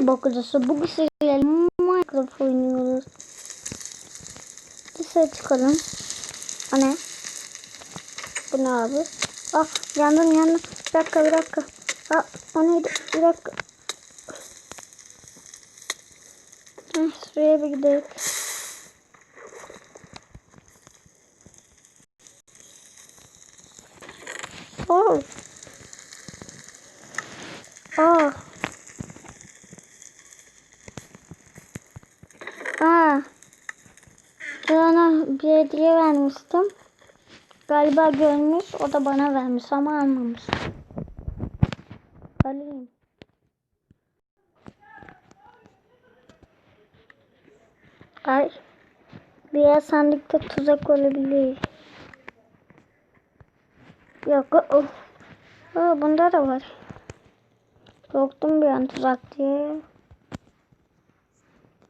Merhaba kocası. Bugün sizlerle Minecraft oynuyoruz. Dışarı çıkalım. O ne? Bu ne abi? Ah yandım yandım. Bir dakika bir dakika. Ah o neydi? Bir dakika. Heh, şuraya bir gidelim. Oh. Oh. Aa. Ben ona bir hediye vermiştim. Galiba görmüş. O da bana vermiş ama almamış. Alayım. Ay. Diğer sandıkta tuzak olabilir. Yok. Of. Aa, bunda da var. Korktum bir an tuzak diye.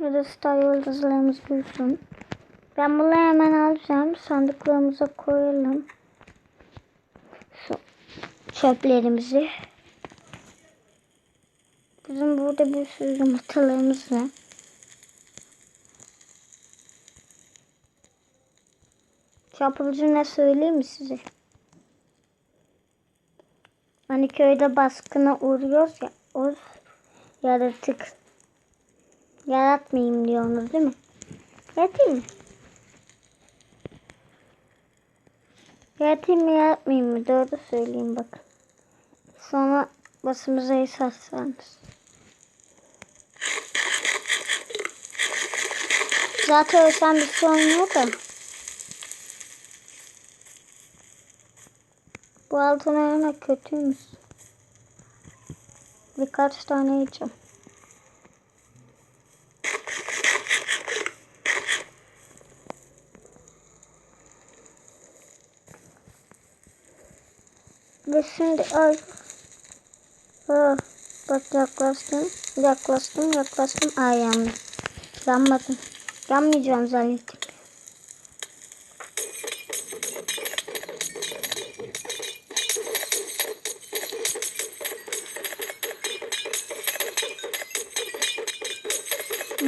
Ya da star yıldızlarımız büyüsün. Ben bunları hemen alacağım. Sandıklarımıza koyalım. Şu çöplerimizi. Bizim burada bir sürü yumurtalarımız var. Çapulcu ne söyleyeyim mi size? Hani köyde baskına uğruyoruz ya. O yaratık. Yaratmayayım diyorsunuz değil mi? Yaratayım mı? Yaratayım mı yaratmayayım mı? Doğru söyleyeyim bakın. Sonra basımıza esaslanırız. Zaten ölsem bir sorun yok da. Bu altın ayağına kötüymüş. Birkaç tane yiyeceğim. Ve şimdi ay. Ha, bak yaklaştım. Yaklaştım yaklaştım. Ay yandım. Yanmadım. Yanmayacağım zannettim.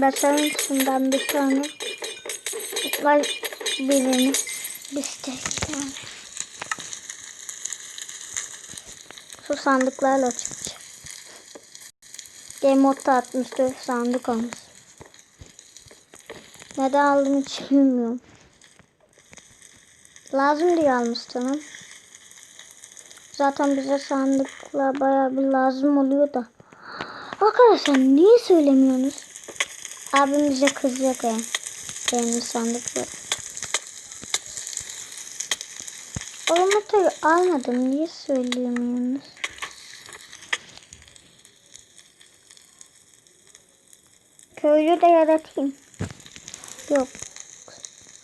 Basalım şundan bir tane. Var birini. Bir tane. Şu sandıklarla çıkacak. Game modda 64 sandık olmuş. Neden aldım hiç bilmiyorum. Lazım diye almıştım. Zaten bize sandıklar bayağı bir lazım oluyor da. Arkadaşlar niye söylemiyorsunuz? Abim bize kızacak yani. Benim sandıklar. O yumurtayı almadım. Niye söyleyemiyorsunuz? Köylü de yaratayım. Yok.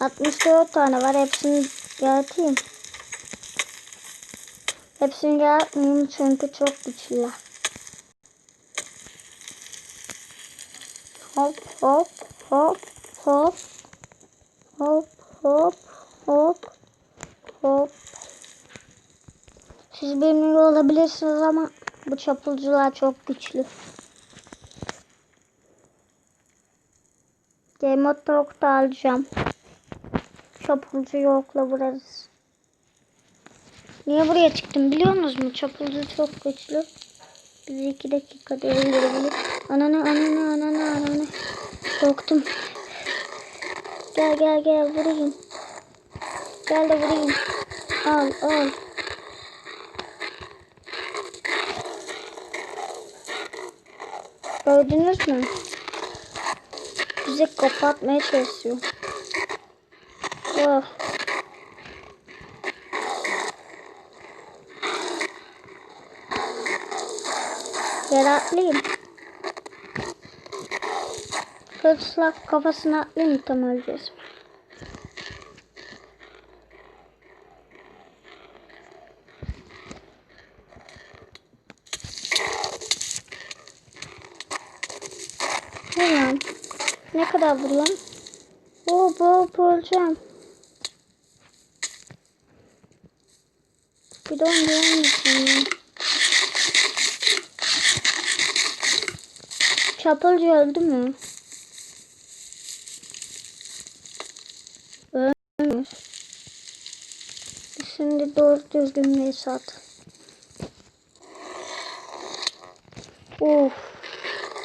64 tane var. Hepsini yaratayım. Hepsini yaratmayayım çünkü çok güçlüler. Hop hop hop hop hop hop hop hop siz bilmiyor olabilirsiniz ama bu çapulcular çok güçlü. Game of Thrones'ta alacağım. Çapulcu yokla vurarız. Niye buraya çıktım biliyor musunuz mu? Çapulcu çok güçlü. Bizi iki dakikada öldürebilir. Ananı ananı ananı ananı. Korktum. Gel gel gel vurayım. Gel de vurayım. Al al. Gördünüz mü? Bizi kapatmaya çalışıyor. Oh. Yere atlayayım. Kafasına atlayayım tam öleceğiz. Ne lan? Ne kadar vuruyorsun? Oo bu öleceğim. Bir de onu ya. Çapulcu öldü mü? Ölmüş. Şimdi doğru düzgün bir sat. Of.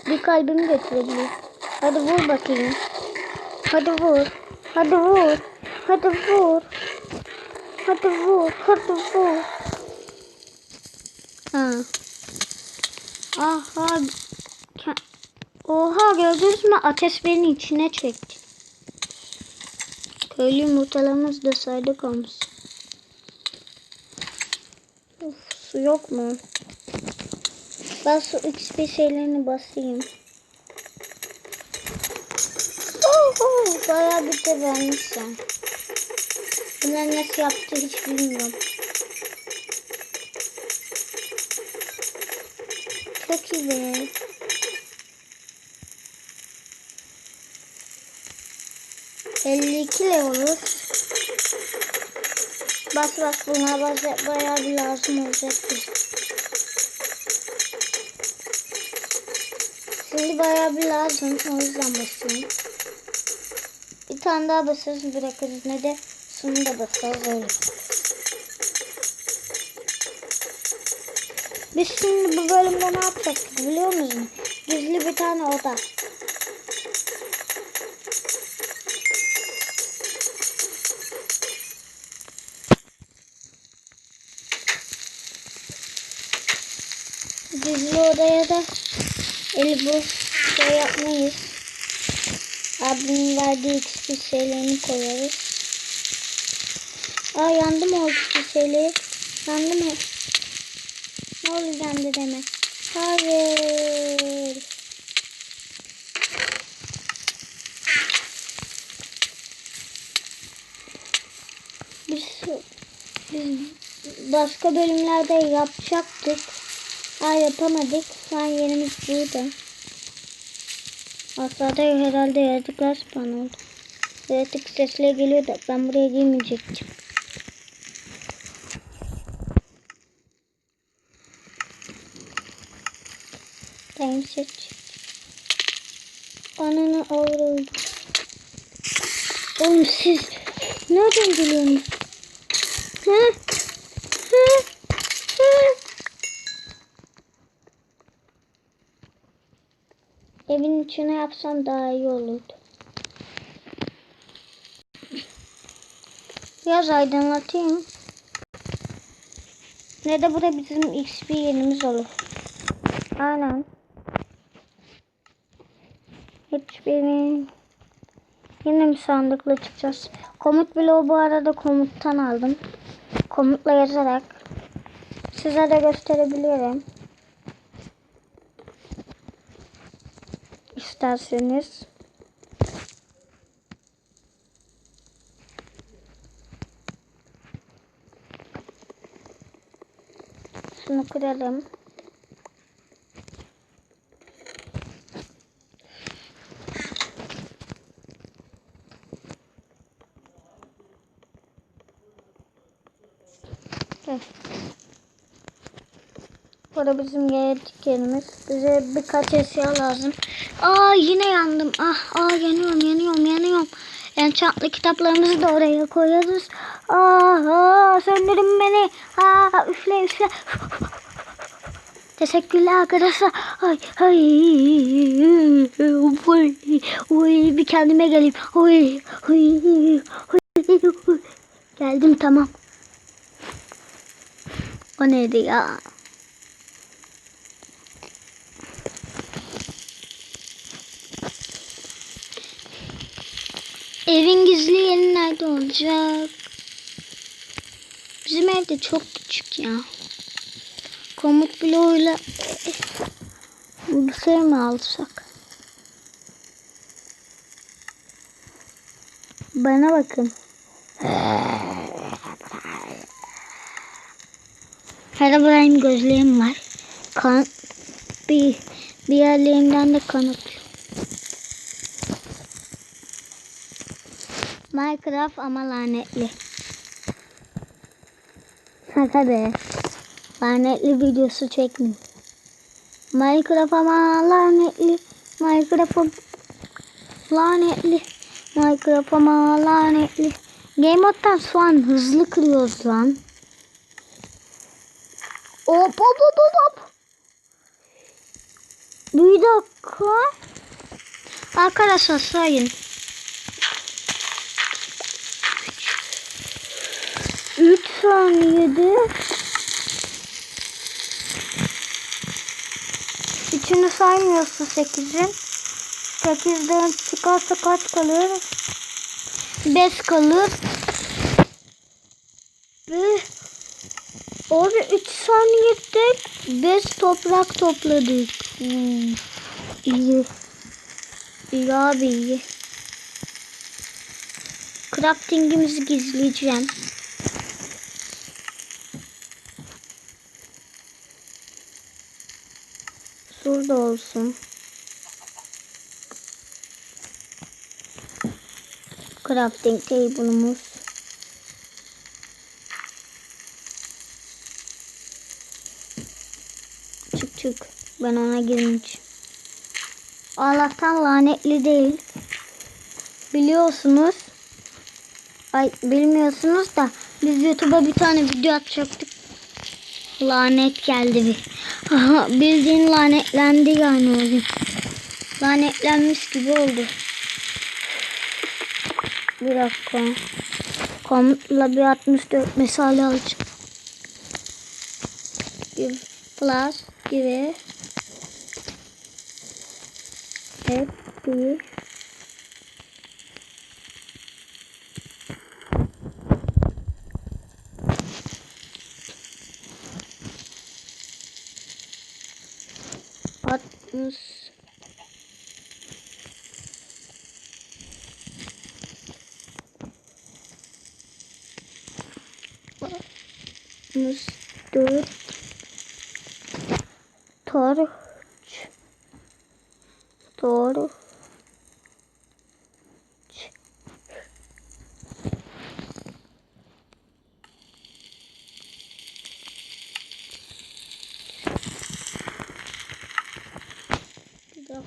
Bir kalbimi götürebilir. Hadi vur bakayım. Hadi vur. Hadi vur. Hadi vur. Hadi vur. Hadi vur. Ha. Aha. Oha gördünüz mü? Ateş beni içine çekti. Köylü yumurtalarımız da saydı kalmış. Of, su yok mu? Ben su XP şeylerini basayım. Bayağı bir de vermişsin. Bunları nasıl yaptı hiç bilmiyorum. Çok iyi be. Elli iki level'ız. Bas bas buna bas bayağı bir lazım olacaktır. Şimdi bayağı bir lazım. O yüzden basıyorum. Tane daha basarız bırakırız. Ne de şunu da basarız öyle. Biz şimdi bu bölümde ne yapacaktık biliyor musunuz? Gizli bir tane oda. Gizli odaya da el bu şey yapmayız. Abimin verdiği XP şeylerini koyarız. Aa yandı mı o XP şeyleri? Yandı mı? Ne olur yandı deme. Hayır. Biz, biz başka bölümlerde yapacaktık. Aa yapamadık. Şu an yerimiz burada. Aşağıda herhalde yaratıklar spawn oldu. Yaratık sesleri geliyor da ben buraya girmeyecektim. Time seç. Ananı avradı. Oğlum siz nereden geliyorsunuz? Hı? İçine yapsam daha iyi olurdu. Biraz aydınlatayım. Ne de burada bizim XP yerimiz olur. Aynen. Hiçbirini yine mi sandıkla çıkacağız? Komut bloğu bu arada komuttan aldım. Komutla yazarak size de gösterebilirim. İsterseniz. Şunu kıralım. Burada bizim genetik yerimiz. Bize birkaç eşya lazım. Aa yine yandım. Ah aa yanıyorum yanıyorum yanıyorum. Enchantlı kitaplarımızı da oraya koyarız. Aa, aa söndürün beni. Aa üfle üfle. Teşekkürler arkadaşlar. Ay ay. Oy, oy bir kendime geleyim. Oy oy. oy. Geldim tamam. O neydi ya? Evin gizli yeri nerede olacak? Bizim ev de çok küçük ya. Komut bloğuyla bilgisayar mı alsak? Bana bakın. Herobrine gözlerim var. Kan bir bir yerlerimden de kan Minecraft ama lanetli. Şaka be. Lanetli videosu çekmeyin. Minecraft ama lanetli. Minecraft'ım lanetli. Minecraft'ıma lanetli. Game mode'dan şu an hızlı kırıyoruz lan. Hop hop hop hop hop. Bir dakika. Arkadaşlar sayın. 3 saniyede Üçünü saymıyorsun 8'in. 8'den çıkarsa kaç kalır? 5 kalır. Ve Abi 3 saniyede 5 toprak topladık. Hmm. İyi. İyi abi iyi. Crafting'imizi gizleyeceğim. Şurada olsun. Crafting table'ımız. Çık çık. Ben ona girmiş. Allah'tan lanetli değil. Biliyorsunuz. Ay bilmiyorsunuz da biz YouTube'a bir tane video atacaktık. Lanet geldi bir. Aha, bildiğin lanetlendi yani o gün. Lanetlenmiş gibi oldu. Bir dakika. Komutla bir 64 mesale alacağım. Plus give happy altmış altmış dört. Torç torç Bir dakika.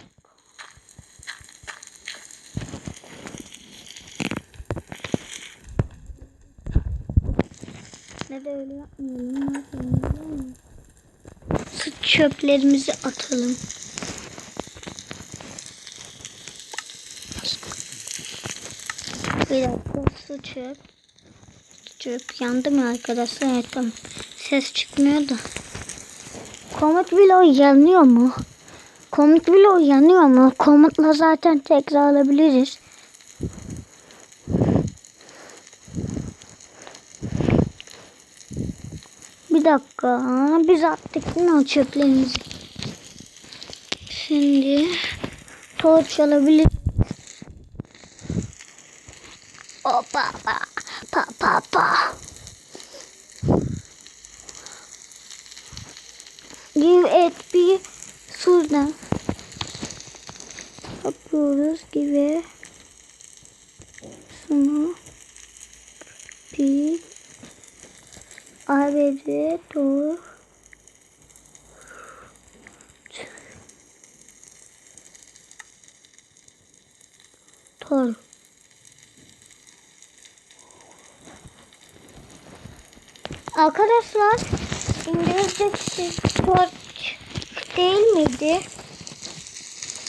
Öyle yapmayalım. Çöplerimizi atalım. Bir dakika su çöp. Çöp yandı mı arkadaşlar? Evet tamam. Ses çıkmıyor da. Komut bile yanıyor mu? Komut bile uyanıyor mu? Komutla zaten tekrar alabiliriz. Bir dakika. Biz attık o çöplerimizi. Şimdi torç alabilir. Opa pa pa pa pa. Give et bir şuradan yapıyoruz gibi şunu bir ABC doğru Tor. Arkadaşlar İngilizce torch değil miydi?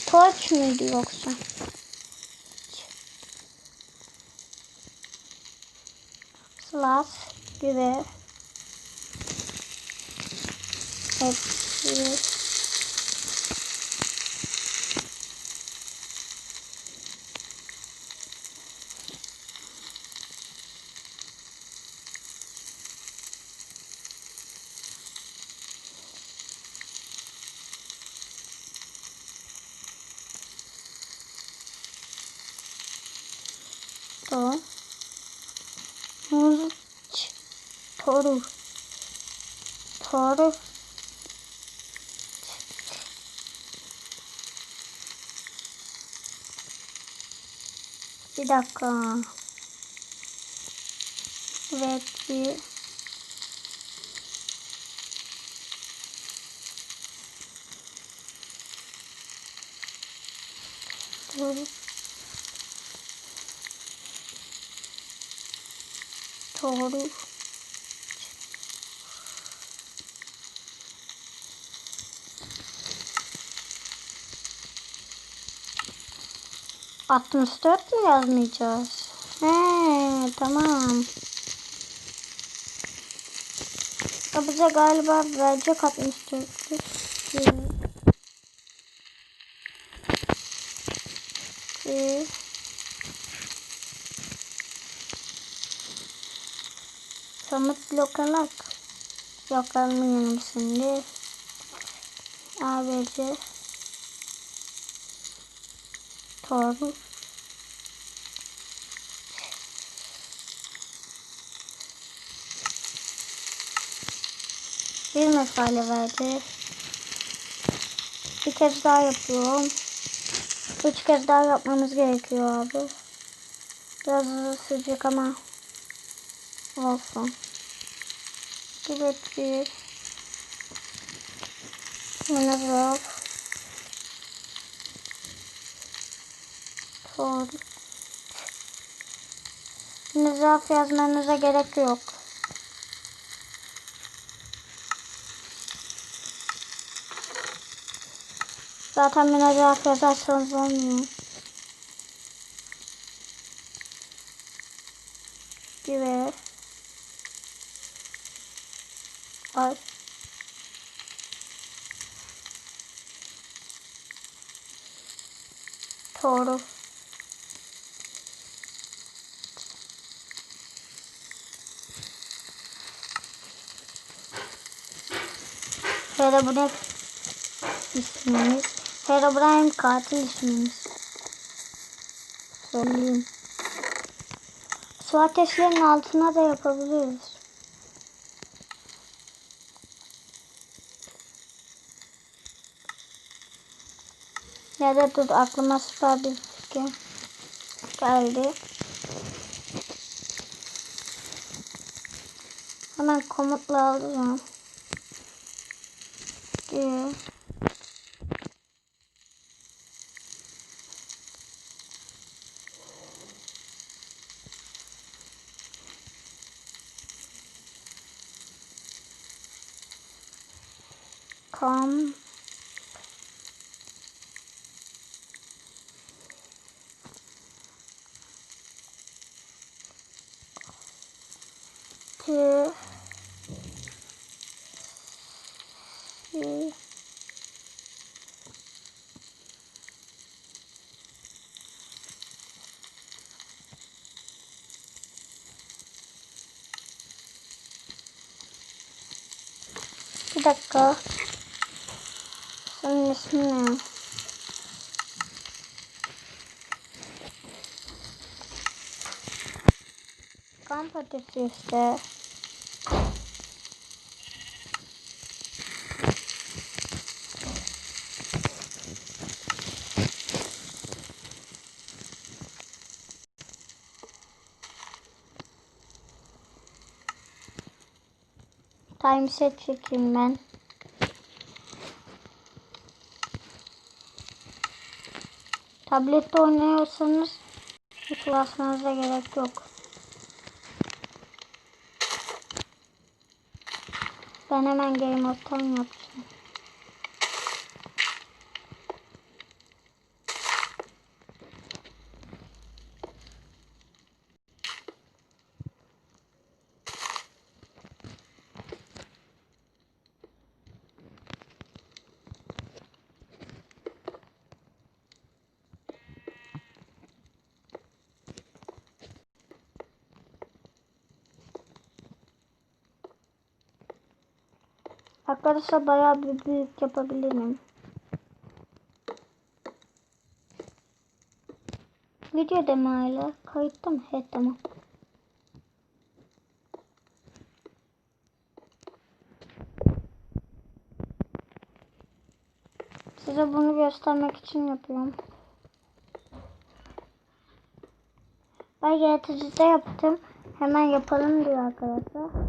Torch muydu yoksa? Slash 앞으로 또 어? 어, 그렇지. 바로 바로 Bir dakika. Evet Doğru. Doğru. Altmış dört mü yazmayacağız? He tamam. Ya bize galiba verecek 64'lük. Bir. Samet lokalak. Yok almayalım şimdi. ABC. Doğru. Bir mesale verdi. Bir kez daha yapıyorum. Üç kez daha yapmamız gerekiyor abi. Biraz hızlı sürecek ama olsun. Evet bir. Doğru. Minazaf yazmanıza gerek yok. Zaten minazaf yazarsanız olmuyor. Gibi. Ay. Doğru. Herobrine ismimiz. Herobrine katil ismimiz. Söyleyeyim. Su ateşlerinin altına da yapabiliriz. Ya da dur aklıma süper bir fikir geldi. Hemen komutla alacağım. Diyor. Bir dakika. Senin ismin ne? Kamp ateşi işte. Time set çekeyim ben. Tablette oynuyorsanız hiç basmanıza gerek yok. Ben hemen Game Mode'dan yapacağım. Arkadaşlar bayağı bir büyük yapabilirim. Video deme hala. Kayıtta tamam. Size bunu göstermek için yapıyorum. Ben yaratıcıda yaptım. Hemen yapalım diyor arkadaşlar.